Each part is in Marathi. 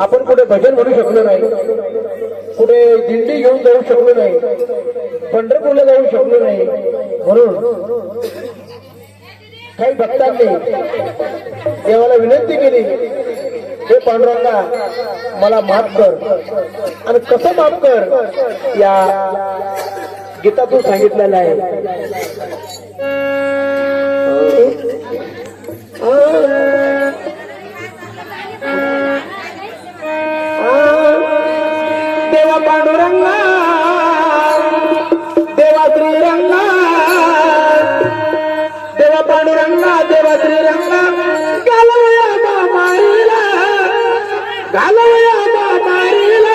आपण कुठे भजन म्हणू शकलो नाही. कुठे दिंडी घेऊन जाऊ शकलो नाही. पंढरपूरला जाऊ शकलो नाही. म्हणून काही भक्तांनी देवाला विनंती केली हे पांडुरंगा मला माफ कर आणि कसं माफ कर? या गीतातून सांगितलेलं आहे. पांडुरंगा घालवया मारीला घालवया मारीला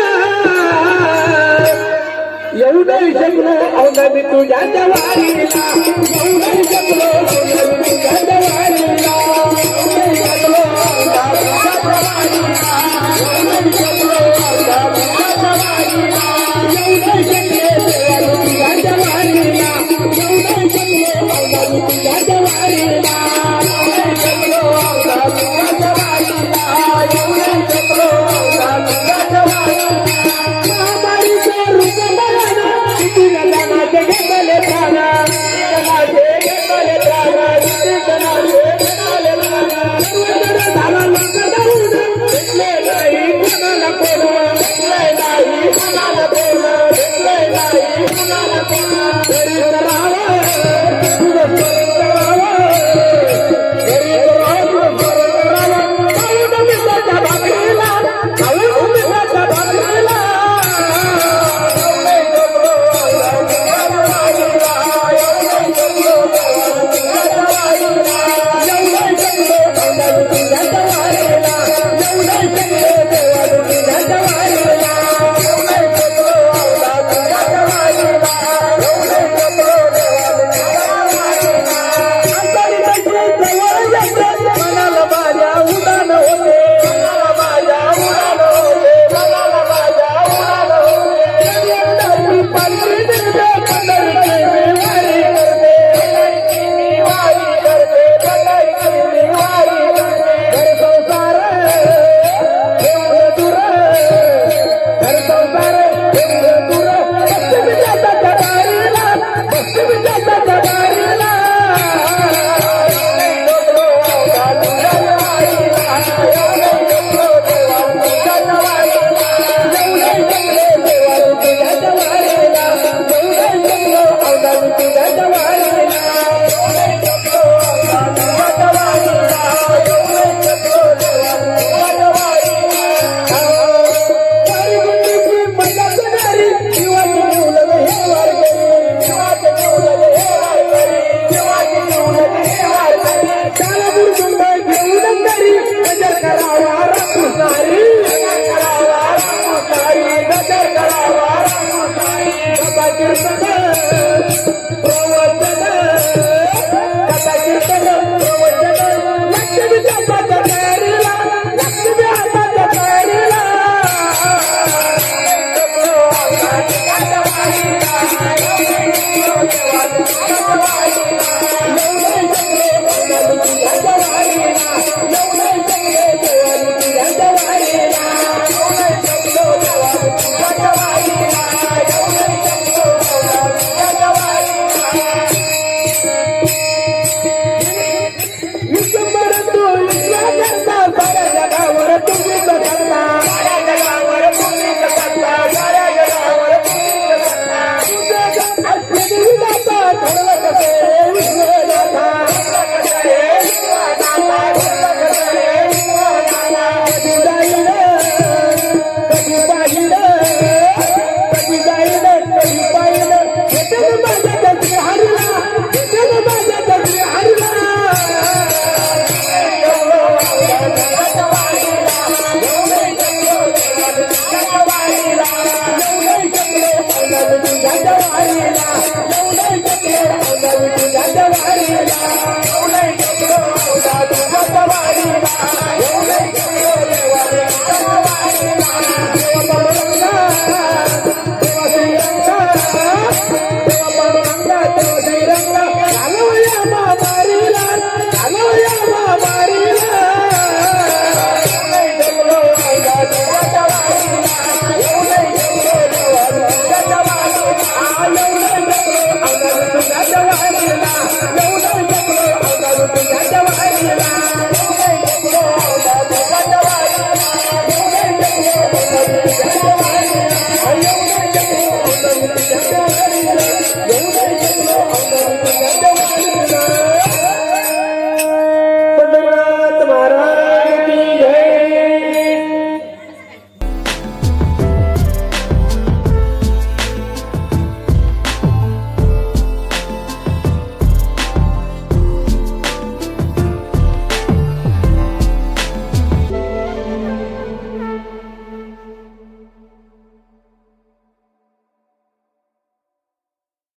येऊ नाही शकलो औंधा मी तुझ्या जवारीला. येऊ नाही शकलो मी तुझ्या जवारीला. Thank you.